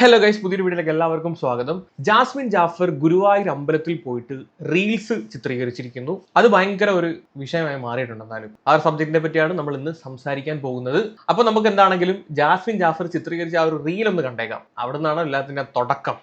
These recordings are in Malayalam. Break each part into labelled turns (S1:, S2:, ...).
S1: ഹലോ ഗൈസ് പുതിയൊരു വീഡിയോയിലേക്ക് എല്ലാവർക്കും സ്വാഗതം. ജാസ്മിൻ ജാഫർ ഗുരുവായൂർ അമ്പലത്തിൽ പോയിട്ട് റീൽസ് ചിത്രീകരിച്ചിരിക്കുന്നു. അത് ഭയങ്കര ഒരു വിഷയമായി മാറിയിട്ടുണ്ട് എന്നാലും. ആ സബ്ജക്റ്റിനെ പറ്റിയാണ് നമ്മൾ ഇന്ന് സംസാരിക്കാൻ പോകുന്നത്. അപ്പോൾ നമുക്ക് എന്താണെങ്കിലും ജാസ്മിൻ ജാഫർ ചിത്രീകരിച്ച ആ ഒരു റീൽ ഒന്ന് കണ്ടേക്കാം. അവിടെ നിന്നാണ് എല്ലാത്തിന്റെ തുടക്കം?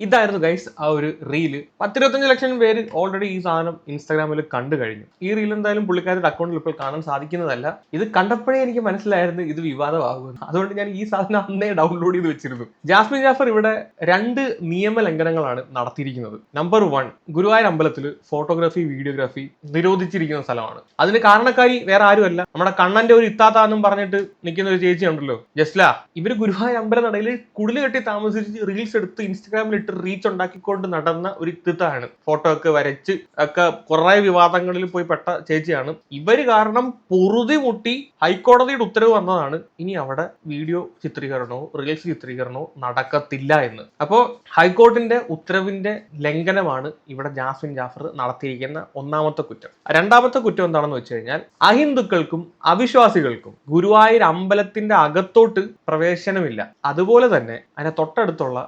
S1: ഇതായിരുന്നു ഗൈസ് ആ ഒരു റീൽ പത്തിരുപത്തഞ്ച് ലക്ഷം പേര് ഓൾറെഡി ഈ സാധനം ഇൻസ്റ്റാഗ്രാമിൽ കണ്ടു കഴിഞ്ഞു. ഈ റീൽ എന്തായാലും പുള്ളിക്കാരുടെ അക്കൗണ്ടിൽ ഇപ്പോൾ കാണാൻ സാധിക്കുന്നതല്ല. ഇത് കണ്ടപ്പോഴേ എനിക്ക് മനസ്സിലായിരുന്നു ഇത് വിവാദമാകുമെന്ന്. അതുകൊണ്ട് ഞാൻ ഈ സാധനം അന്നേ ഡൗൺലോഡ് ചെയ്ത് വെച്ചിരുന്നു. ജാസ്മിൻ ജാഫർ ഇവിടെ രണ്ട് നിയമ ലംഘനങ്ങളാണ് നടത്തിയിരിക്കുന്നത്. നമ്പർ വൺ ഗുരുവായൂർ അമ്പലത്തിൽ ഫോട്ടോഗ്രാഫി വീഡിയോഗ്രാഫി നിരോധിച്ചിരിക്കുന്ന സ്ഥലമാണ്. അതിന് കാരണക്കാരി വേറെ ആരുമല്ല. നമ്മുടെ കണ്ണന്റെ ഒരു ഇത്താത്താന്നും പറഞ്ഞിട്ട് നിൽക്കുന്ന ഒരു ചേച്ചി ഉണ്ടല്ലോ ജസ്ല ഇവർ ഗുരുവായൂർ അമ്പലം നടയിൽ കുടിൽ കെട്ടി താമസിച്ച് റീൽസ് എടുത്ത് ഇൻസ്റ്റഗ്രാമിൽ ഇട്ട് റീച്ച് ഉണ്ടാക്കിക്കൊണ്ട് നടന്ന ഒരു ഇത്തിത്താണ് ഫോട്ടോ ഒക്കെ വരച്ച് ഒക്കെ കുറെ വിവാദങ്ങളിൽ പോയി പെട്ട ചേച്ചിയാണ്. ഇവർ കാരണം പൊറുതി മുട്ടി ഹൈക്കോടതിയുടെ ഉത്തരവ് വന്നതാണ്. ഇനി അവിടെ വീഡിയോ ചിത്രീകരണമോ റീൽസ് ചിത്രീകരണമോ നടക്കത്തില്ല എന്ന്. അപ്പോ ഹൈക്കോടതിന്റെ ഉത്തരവിന്റെ ലംഘനമാണ് ഇവിടെ ജാസ്മിൻ ജാഫർ നടത്തിയിരിക്കുന്ന ഒന്നാമത്തെ കുറ്റം. രണ്ടാമത്തെ കുറ്റം എന്താണെന്ന് വെച്ച് കഴിഞ്ഞാൽ അഹിന്ദുക്കൾക്കും അവിശ്വാസികൾക്കും ഗുരുവായൂർ അമ്പലത്തിന്റെ അകത്തോട്ട് പ്രവേശനമില്ല. അതുപോലെ തന്നെ അതിന്റെ തൊട്ടടുത്തുള്ള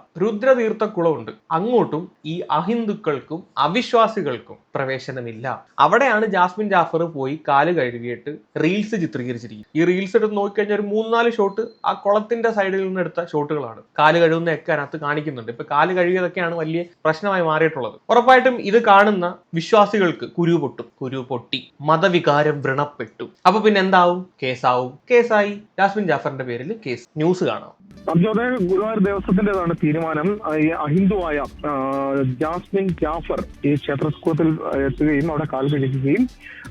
S1: രുദ്രതീർത്ഥക്കുളമുണ്ട് അങ്ങോട്ടും ഈ അഹിന്ദുക്കൾക്കും അവിശ്വാസികൾക്കും പ്രവേശനമില്ല. അവിടെയാണ് ജാസ്മിൻ ജാഫർ പോയി കാൽ കഴുകിയിട്ട് റീൽസ് ചിത്രീകരിച്ചിരിക്കുന്നത്. ഈ റീൽസ് എടുത്ത് നോക്കിക്കഴിഞ്ഞാൽ ഒരു മൂന്നാൽ ഷോട്ട് ആ കുളത്തിന്റെ സൈഡിൽ നിന്ന് എടുത്ത ഷോട്ടുകളാണ് കാൽ കഴുകുന്നതൊക്കെ അതിനകത്ത് കാണിക്കുന്നുണ്ട്. ഇപ്പൊ കാൽ കഴുകിയതൊക്കെയാണ് വലിയ പ്രശ്നമായി മാറിയിട്ടുള്ളത്. ഉറപ്പായിട്ടും ഇത് കാണുന്ന വിശ്വാസികൾക്ക് കുരു പൊട്ടും. കുരു പൊട്ടി. മതവികാരം വ്രണപ്പെട്ടു. അപ്പൊ പിന്നെ എന്താവും? കേസാവും. കേസായി. ജാസ്മിൻ ജാഫറിന്റെ പേരിൽ കേസ്. ന്യൂസ് കാണാം.
S2: അബ്ജോദെ ഗുരുവായൂർ ദേവസ്വത്തിന്റേതാണ് തീരുമാനം. ഈ അഹിന്ദുവായ ജാസ്മിൻ ജാഫർ ഈ ക്ഷേത്രസ്കൂളത്തിൽ എത്തുകയും അവിടെ കാൽ കഴിക്കുകയും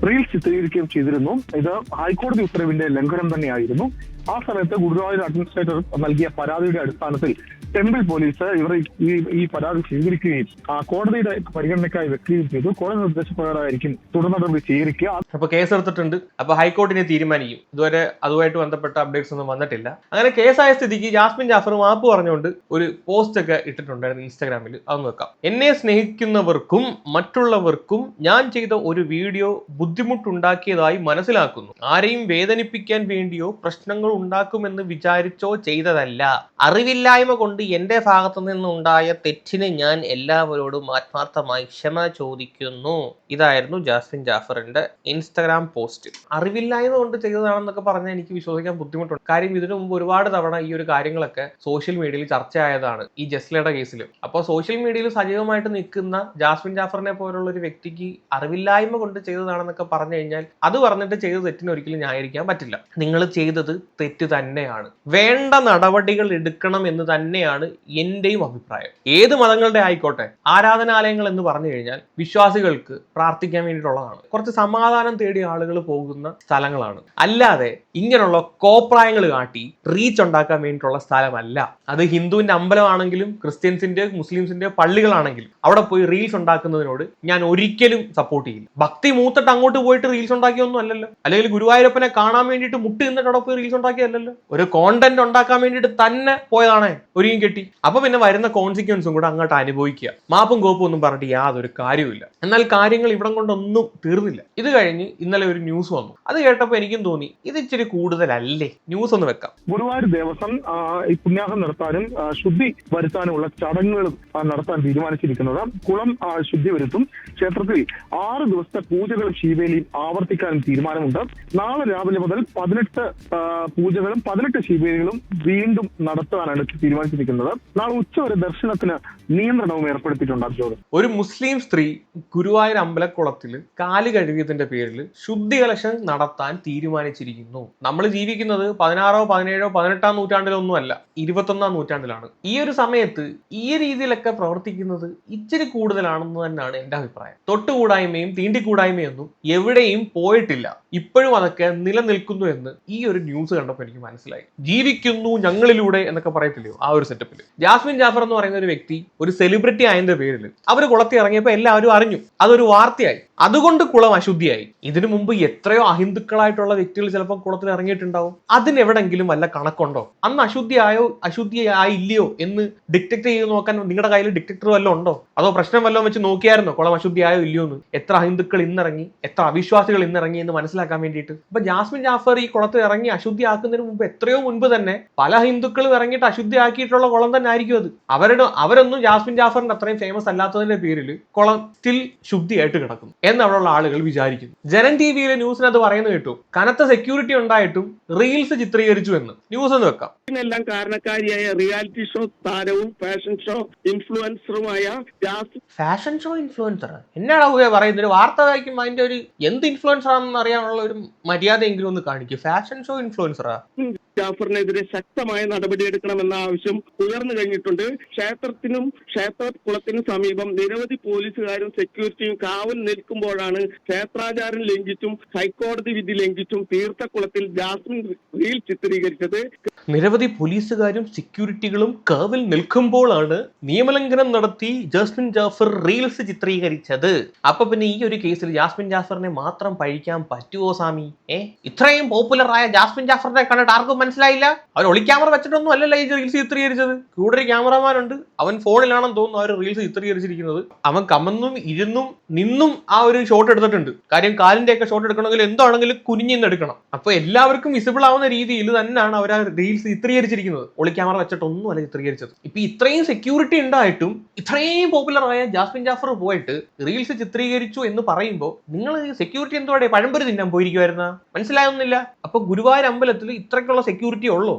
S2: റീൽസ് ചിത്രീകരിക്കുകയും ചെയ്തിരുന്നു. ഇത് ഹൈക്കോടതി ഉത്തരവിന്റെ ലംഘനം തന്നെയായിരുന്നു. ആ സമയത്ത് ഗുരുവായൂർ അഡ്മിനിസ്ട്രേറ്റർ നൽകിയ പരാതിയുടെ അടിസ്ഥാനത്തിൽ ടെമ്പിൾ പോലീസ് ഇവർ ഈ ഈ പരാതി സ്വീകരിക്കുകയും കോടതിയുടെ പരിഗണനയ്ക്കായി വെക്കുകയും ചെയ്തു. കോടതി നിർദ്ദേശപ്രകാരമായിരിക്കും തുടർ നടപടി സ്വീകരിക്കുക.
S1: അപ്പൊ കേസ് എടുത്തിട്ടുണ്ട് അപ്പൊ ഹൈക്കോടതിനെ തീരുമാനിക്കും. ഇതുവരെ അതുമായിട്ട് ബന്ധപ്പെട്ട അപ്ഡേറ്റ്സ് ഒന്നും വന്നിട്ടില്ല. അങ്ങനെ കേസായ സ്ഥിതിക്ക് ജാസ്മിൻ ജാഫർ മാപ്പ് പറഞ്ഞുകൊണ്ട് ഒരു പോസ്റ്റ് ഒക്കെ ഇട്ടിട്ടുണ്ടായിരുന്നു ഇൻസ്റ്റാഗ്രാമിൽ. അത് നോക്കാം എന്നെ സ്നേഹിക്കുന്നവർക്കും മറ്റുള്ളവർക്കും ഞാൻ ചെയ്ത ഒരു വീഡിയോ ബുദ്ധിമുട്ടുണ്ടാക്കിയതായി മനസ്സിലാക്കുന്നു. ആരെയും വേദനിപ്പിക്കാൻ വേണ്ടിയോ പ്രശ്നങ്ങൾ ഉണ്ടാക്കുമെന്ന് വിചാരിച്ചോ ചെയ്തതല്ല. അറിവില്ലായ്മ കൊണ്ട് എന്റെ ഭാഗത്തു നിന്നുണ്ടായ തെറ്റിന് ഞാൻ എല്ലാവരോടും ആത്മാർത്ഥമായി ക്ഷമ ചോദിക്കുന്നു. ഇതായിരുന്നു ജാസ്മിൻ ജാഫറിന്റെ ഇൻസ്റ്റഗ്രാം പോസ്റ്റ് അറിവില്ലായ്മ കൊണ്ട് ചെയ്തതാണെന്നൊക്കെ പറഞ്ഞാൽ എനിക്ക് വിശ്വസിക്കാൻ ബുദ്ധിമുട്ടുണ്ട്. കാര്യം ഇതിനു മുമ്പ് ഒരുപാട് തവണ ഈ ഒരു കാര്യങ്ങളൊക്കെ സോഷ്യൽ മീഡിയയിൽ ചർച്ചയായതാണ് ഈ ജസ്ലയുടെ കേസിലും അപ്പോൾ സോഷ്യൽ മീഡിയയിൽ സജീവമായിട്ട് നിൽക്കുന്ന ജാസ്മിൻ ജാഫറിനെ പോലുള്ള ഒരു വ്യക്തിക്ക് അറിവില്ലായ്മ കൊണ്ട് ചെയ്തതാണെന്നൊക്കെ പറഞ്ഞു കഴിഞ്ഞാൽ അത് പറഞ്ഞിട്ട് ചെയ്ത തെറ്റിന് ഒരിക്കലും ന്യായീകരിക്കാൻ പറ്റില്ല. നിങ്ങൾ ചെയ്തത് തെറ്റ് തന്നെയാണ്. വേണ്ട നടപടികൾ എടുക്കണം എന്ന് തന്നെയാണ് എന്റെയും അഭിപ്രായം. ഏത് മതങ്ങളുടെ ആയിക്കോട്ടെ ആരാധനാലയങ്ങൾ എന്ന് പറഞ്ഞു കഴിഞ്ഞാൽ വിശ്വാസികൾക്ക് പ്രാർത്ഥിക്കാൻ വേണ്ടിയിട്ടുള്ളതാണ്. കുറച്ച് സമാധാനം തേടിയ ആളുകൾ പോകുന്ന സ്ഥലങ്ങളാണ്. അല്ലാതെ ഇങ്ങനെയുള്ള കോപ്രായങ്ങൾ കാട്ടി റീച്ച് ഉണ്ടാക്കാൻ വേണ്ടിയിട്ടുള്ള സ്ഥലമല്ല. അത് ഹിന്ദുവിന്റെ അമ്പലമാണെങ്കിലും ക്രിസ്ത്യൻസിന്റെ മുസ്ലിംസിന്റെ പള്ളികളാണെങ്കിലും അവിടെ പോയി റീൽസ് ഉണ്ടാക്കുന്നതിനോട് ഞാൻ ഒരിക്കലും സപ്പോർട്ട് ചെയ്യില്ല. ഭക്തി മൂത്തിട്ട് അങ്ങോട്ട് പോയിട്ട് റീൽസ് ഉണ്ടാക്കിയൊന്നും അല്ലല്ലോ. അല്ലെങ്കിൽ ഗുരുവായൂരപ്പനെ കാണാൻ വേണ്ടിയിട്ട് മുട്ടി നിന്നിട്ട് അവിടെ പോയി റീൽസ് ഉണ്ടാക്കിയല്ലോ ഒരു കോണ്ടന്റ് ഉണ്ടാക്കാൻ വേണ്ടിയിട്ട് തന്നെ പോയതാണേ. ഒരുങ്ങി കെട്ടി. അപ്പൊ പിന്നെ വരുന്ന കോൺസിക്വൻസും കൂടെ അങ്ങോട്ട് അനുഭവിക്കുക. മാപ്പും കോപ്പും ഒന്നും പറഞ്ഞിട്ട് യാതൊരു കാര്യമില്ല എന്നാൽ കാര്യങ്ങൾ ഇവിടം കൊണ്ടൊന്നും തീർന്നില്ല. ഇത് കഴിഞ്ഞ് ഇന്നലെ ഒരു ന്യൂസ് വന്നു. അത് കേട്ടപ്പോൾ എനിക്കും തോന്നി ഇത് ഇച്ചിരി കൂടുതലല്ലേ? ന്യൂസ് ഒന്ന് വെക്കാം.
S2: ഗുരുവായൂർ ദേവസ്വം ഈ പുണ്യാഹം നടത്താനും ശുദ്ധി വരുത്താനുമുള്ള ചടങ്ങുകൾ നടത്താൻ തീരുമാനിച്ചിരിക്കുന്നത്. കുളം ശുദ്ധി വരുത്തും. ക്ഷേത്രത്തിൽ ആറ് ദിവസത്തെ പൂജകളും ശിവേലിയും ആവർത്തിക്കാനും തീരുമാനമുണ്ട്. നാളെ രാവിലെ മുതൽ പതിനെട്ട് പൂജകളും പതിനെട്ട് ശിവേലികളും വീണ്ടും നടത്താനാണ് തീരുമാനിച്ചിരിക്കുന്നത്. പ്രവർത്തിക്കുന്നത് നാളെ ഉച്ചവരെ ദർശനത്തിന് നിയന്ത്രണവും ഏർപ്പെടുത്തിയിട്ടുണ്ട് അബ്ജോദ്
S1: ഒരു മുസ്ലിം സ്ത്രീ ഗുരുവായൂർ അമ്പലക്കുളത്തിൽ കാൽ കഴുകിയതിന്റെ പേരിൽ ശുദ്ധി കലശം നടത്താൻ തീരുമാനിച്ചിരിക്കുന്നു. നമ്മൾ ജീവിക്കുന്നത് പതിനാറോ പതിനേഴോ പതിനെട്ടാം നൂറ്റാണ്ടിലൊന്നുമല്ല ഇരുപത്തൊന്നാം നൂറ്റാണ്ടിലാണ്. ഈ ഒരു സമയത്ത് ഈ രീതിയിലൊക്കെ പ്രവർത്തിക്കുന്നത് ഇച്ചിരി കൂടുതലാണെന്ന് തന്നെയാണ് എന്റെ അഭിപ്രായം. തൊട്ടുകൂടായ്മയും തീണ്ടിക്കൂടായ്മയൊന്നും എവിടെയും പോയിട്ടില്ല. ഇപ്പോഴും അതൊക്കെ നിലനിൽക്കുന്നു എന്ന് ഈ ഒരു ന്യൂസ് കണ്ടപ്പോൾ എനിക്ക് മനസ്സിലായി. ജീവിക്കുന്നു ഞങ്ങളിലൂടെ എന്നൊക്കെ പറയത്തില്ലയോ? ആ ഒരു സെറ്റപ്പിൽ ജാസ്മിൻ ജാഫർ എന്ന് പറയുന്ന ഒരു വ്യക്തി ഒരു സെലിബ്രിറ്റി ആയതിന്റെ പേരിൽ അവർ കുളത്തിൽ ഇറങ്ങിയപ്പോൾ എല്ലാവരും അറിഞ്ഞു. അതൊരു വാർത്തയായി. അതുകൊണ്ട് കുളം അശുദ്ധിയായി. ഇതിനു മുമ്പ് എത്രയോ അഹിന്ദുക്കളായിട്ടുള്ള വ്യക്തികൾ ചിലപ്പോൾ കുളത്തിൽ ഇറങ്ങിയിട്ടുണ്ടാവും. അതിനെവിടെങ്കിലും വല്ല കണക്കുണ്ടോ? അന്ന് അശുദ്ധിയായോ അശുദ്ധിയായില്ലയോ എന്ന് ഡിറ്റക്ട് ചെയ്ത് നോക്കാൻ നിങ്ങളുടെ കയ്യിൽ ഡിറ്റക്ടർ വല്ലതും ഉണ്ടോ? അതോ പ്രശ്നം വല്ലതും വെച്ച് നോക്കിയായിരുന്നോ കുളം അശുദ്ധിയായോ ഇല്ലയോ എന്ന്? എത്ര അഹിന്ദുക്കൾ ഇന്നിറങ്ങി എത്ര അവിശ്വാസികൾ ഇന്നിറങ്ങി എന്ന് മനസ്സിലാക്കാൻ വേണ്ടിയിട്ട്. ഇപ്പൊ ജാസ്മിൻ ജാഫർ ഈ കുളത്തിൽ ഇറങ്ങി അശുദ്ധിയാക്കുന്നതിന് മുമ്പ് എത്രയോ മുൻപ് തന്നെ പല ഹിന്ദുക്കളും ഇറങ്ങിയിട്ട് അശുദ്ധിയാക്കിയിട്ടുള്ള കുളം തന്നെ ആയിരിക്കും അത്. അവരുടെ അവരൊന്നും ജാസ്മിൻ ജാഫറിന്റെ അത്രയും ഫേമസ് അല്ലാത്തതിന്റെ പേരിൽ കുളം സ്റ്റിൽ ശുദ്ധിയായിട്ട് കിടക്കുന്നു. എന്ന് അവിടെയുള്ള ആളുകൾ വിചാരിക്കുന്നു. ജനൻ ടി വിയിലെ ന്യൂസിനകത്ത് പറയുന്നത് കേട്ടു. കനത്ത സെക്യൂരിറ്റി ഉണ്ടായിട്ടും റീൽസ് ചിത്രീകരിച്ചു എന്ന്. ന്യൂസ് എന്ന് വെക്കാം.
S3: ഇതിനെല്ലാം കാരണക്കാരിയായ റിയാലിറ്റി ഷോ താരവും ഫാഷൻ ഷോ ഇൻഫ്ലുവൻസറുമായ
S1: ഫാഷൻ ഷോ ഇൻഫ്ലുവൻസർ എന്നാണ് ഊഹ പറയുന്നത്? ഒരു വാർത്ത വായിക്കുമ്പോൾ അതിന്റെ ഒരു എന്ത് ഇൻഫ്ലുവൻസർ ആണെന്ന് അറിയാനുള്ള ഒരു മര്യാദയെങ്കിലും ഒന്ന് കാണിക്കും. ഫാഷൻ ഷോ ഇൻഫ്ലുവൻസറാ
S3: ജാഫറിനെതിരെ ശക്തമായ നടപടിയെടുക്കണമെന്ന ആവശ്യം ഉയർന്നു കഴിഞ്ഞിട്ടുണ്ട്. ക്ഷേത്രത്തിനും ക്ഷേത്രകുളത്തിനും സമീപം നിരവധി പോലീസുകാരും സെക്യൂരിറ്റിയും കാവൽ നിൽക്കുമ്പോഴാണ് ക്ഷേത്രാചാരം ലംഘിച്ചും ഹൈക്കോടതി വിധി ലംഘിച്ചും തീർത്ഥക്കുളത്തിൽ ജാസ്മിൻ റീൽ ചിത്രീകരിച്ചത്.
S1: നിരവധി പോലീസുകാരും സെക്യൂരിറ്റികളും കാവൽ നിൽക്കുമ്പോഴാണ് നിയമലംഘനം നടത്തി ജാസ്മിൻ ജാഫർ റീൽസ് ചിത്രീകരിച്ചത്. അപ്പൊ പിന്നെ ഈ ഒരു കേസിൽ ജാസ്മിൻ ജാഫറിനെ മാത്രം പഴിക്കാൻ പറ്റുമോ സ്വാമി? ഏ? ഇത്രയും പോപ്പുലർ ആയ ജാസ്മിൻ ജാഫറിനെ കണ്ടിട്ട് ആർക്കും മനസ്സിലായില്ല. അവൻ ഒളി ക്യാമറ വെച്ചിട്ടൊന്നും അല്ലല്ലോ ഈ റീൽസ് ചിത്രീകരിച്ചത്. കൂടെ ഒരു ക്യാമറമാനുണ്ട്. അവൻ ഫോണിലാണെന്ന് തോന്നുന്നു അവർ റീൽസ് ചിത്രീകരിച്ചിരിക്കുന്നത്. അവൻ കമന്നും ഇരുന്നും നിന്നും ആ ഒരു ഷോട്ട് എടുത്തിട്ടുണ്ട്. കാര്യം കാലിന്റെ ഒക്കെ ഷോട്ട് എടുക്കണമെങ്കിൽ എന്താണെങ്കിലും കുനിഞ്ഞിന്ന് എടുക്കണം. അപ്പൊ എല്ലാവർക്കും വിസിബിൾ ആവുന്ന രീതിയിൽ തന്നെയാണ് അവർ ആ റീൽസ് ചിത്രീകരിച്ചിരിക്കുന്നത്. ഒളി ക്യാമറ വെച്ചിട്ടൊന്നും അല്ല ചിത്രീകരിച്ചത്. ഇപ്പൊ ഇത്രയും സെക്യൂരിറ്റി ഉണ്ടായിട്ടും ഇത്രയും പോപ്പുലർ ആയ ജാസ്മിൻ ജാഫർ പോയിട്ട് റീൽസ് ചിത്രീകരിച്ചു എന്ന് പറയുമ്പോൾ നിങ്ങൾ സെക്യൂരിറ്റി എന്തുവാടെ പഴംപൊരി തിന്നാൻ പോയിരിക്കുമായിരുന്ന മനസ്സിലാവുന്നില്ല അപ്പൊ ഗുരുവായൂർ അമ്പലത്തിൽ ഇത്രയ്ക്കുള്ള സെക്യൂരിറ്റി ഉള്ളൂ.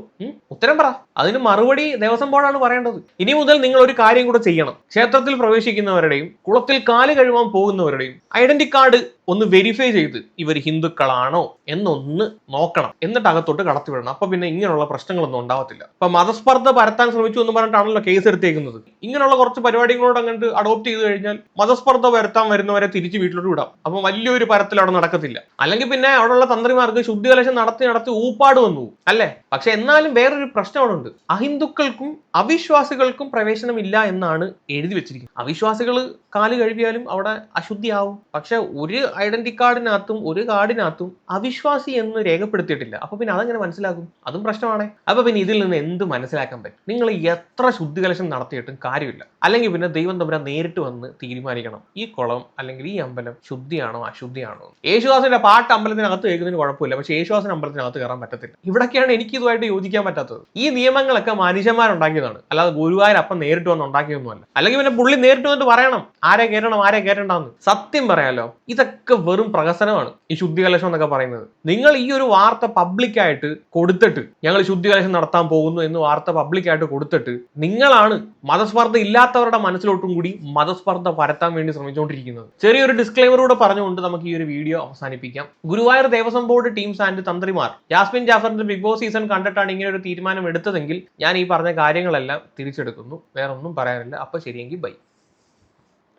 S1: ഉത്തരം പറ. അതിന് മറുപടി ദേവസ്വം ബോർഡാണ് പറയേണ്ടത്. ഇനി മുതൽ നിങ്ങൾ ഒരു കാര്യം കൂടെ ചെയ്യണം. ക്ഷേത്രത്തിൽ പ്രവേശിക്കുന്നവരുടെയും കുളത്തിൽ കാൽ കഴുകാൻ പോകുന്നവരുടെയും ഐഡന്റി കാർഡ് ഒന്ന് വെരിഫൈ ചെയ്ത് ഇവർ ഹിന്ദുക്കളാണോ എന്നൊന്ന് നോക്കണം. എന്നിട്ട് അകത്തോട്ട് കടത്തിവിടണം അപ്പൊ പിന്നെ ഇങ്ങനെയുള്ള പ്രശ്നങ്ങളൊന്നും ഉണ്ടാവത്തില്ല. ഇപ്പൊ മതസ്പർദ്ധ പരത്താൻ ശ്രമിച്ചു എന്ന് പറഞ്ഞിട്ടാണല്ലോ കേസ് എടുത്തേക്കുന്നത്. ഇങ്ങനെയുള്ള കുറച്ച് പരിപാടികളോട് അങ്ങോട്ട് അഡോപ്റ്റ് ചെയ്തു കഴിഞ്ഞാൽ മതസ്പർദ്ധ വരുത്താൻ വരുന്നവരെ തിരിച്ച് വീട്ടിലോട്ട് വിടാം. അപ്പൊ വലിയൊരു പരത്തിൽ അവിടെ നടക്കത്തില്ല. അല്ലെങ്കിൽ പിന്നെ അവിടെയുള്ള തന്ത്രിമാർക്ക് ശുദ്ധികലശം നടത്തി നടത്തി ഊപ്പാട് വന്നു. അല്ലേ? പക്ഷെ എന്നാലും വേറൊരു പ്രശ്നം അവിടെ ഉണ്ട്. അഹിന്ദുക്കൾക്കും അവിശ്വാസികൾക്കും പ്രവേശനമില്ല എന്നാണ് എഴുതി വെച്ചിരിക്കുന്നത്. അവിശ്വാസികൾ കാൽ കഴുകിയാലും അവിടെ അശുദ്ധിയാവും. പക്ഷെ ഒരു ഐഡന്റി കാർഡിനകത്തും ഒരു കാർഡിനകത്തും അവിശ്വാസി എന്ന് രേഖപ്പെടുത്തിയിട്ടില്ല. അപ്പൊ പിന്നെ അതെങ്ങനെ മനസ്സിലാകും അതും പ്രശ്നമാണ്. അപ്പൊ പിന്നെ ഇതിൽ നിന്ന് എന്ത് മനസ്സിലാക്കാൻ പറ്റും? നിങ്ങൾ എത്ര ശുദ്ധി കലശം നടത്തിയിട്ടും കാര്യമില്ല. അല്ലെങ്കിൽ പിന്നെ ദൈവം തമ്പുരാൻ നേരിട്ട് വന്ന് തീരുമാനിക്കണം. ഈ കുളം അല്ലെങ്കിൽ ഈ അമ്പലം ശുദ്ധിയാണോ അശുദ്ധിയാണോ യേശുദാസിന്റെ പാട്ട് അമ്പലത്തിനകത്ത് കേൾക്കുന്നതിന് കുഴപ്പമില്ല. പക്ഷെ യേശുദാസിന് അമ്പലത്തിനകത്ത് കയറാൻ പറ്റത്തില്ല. ഇവിടൊക്കെയാണ് എനിക്ക് ഇതുമായിട്ട് യോജിക്കാൻ പറ്റാത്തത്. ഈ നിയമങ്ങളൊക്കെ മനുഷ്യന്മാരുണ്ടാക്കിയതാണ്. അല്ലാതെ ഗുരുവായൂർ അപ്പം നേരിട്ട് വന്ന് ഉണ്ടാക്കിയൊന്നുമല്ല അല്ലെങ്കിൽ പിന്നെ പുള്ളി നേരിട്ട് വന്നിട്ട് പറയണം. ആരെ കയറണം ആരെ കയറണ്ടെന്ന് സത്യം പറയാലോ ഇതൊക്കെ വെറും പ്രഹസനമാണ് ഈ ശുദ്ധി ശുദ്ധികലശം എന്നൊക്കെ പറയുന്നത്. നിങ്ങൾ ഈ ഒരു വാർത്ത പബ്ലിക്കായിട്ട് കൊടുത്തിട്ട് ഞങ്ങൾ ശുദ്ധി ശുദ്ധികലശം നടത്താൻ പോകുന്നു എന്ന് വാർത്ത പബ്ലിക്കായിട്ട് കൊടുത്തിട്ട് നിങ്ങളാണ് മതസ്പർദ്ധ ഇല്ലാത്തവരുടെ മനസ്സിലോട്ടും കൂടി മതസ്പർദ്ധ പരത്താൻ വേണ്ടി ശ്രമിച്ചുകൊണ്ടിരിക്കുന്നത്. ചെറിയൊരു ഡിസ്ക്ലൈമർ കൂടെ പറഞ്ഞുകൊണ്ട് നമുക്ക് ഈ ഒരു വീഡിയോ അവസാനിപ്പിക്കാം. Guruvayur Devaswom board teams and തന്ത്രിമാർ Jasmine ജാഫറിന്റെ ബിഗ് ബോസ് സീസൺ കണ്ടിട്ടാണ് ഇങ്ങനെ ഒരു തീരുമാനം എടുത്തതെങ്കിൽ ഞാൻ ഈ പറഞ്ഞ കാര്യങ്ങളെല്ലാം തിരിച്ചെടുക്കുന്നു. വേറൊന്നും പറയാനില്ല. അപ്പൊ ശരിയെങ്കിൽ ബൈ.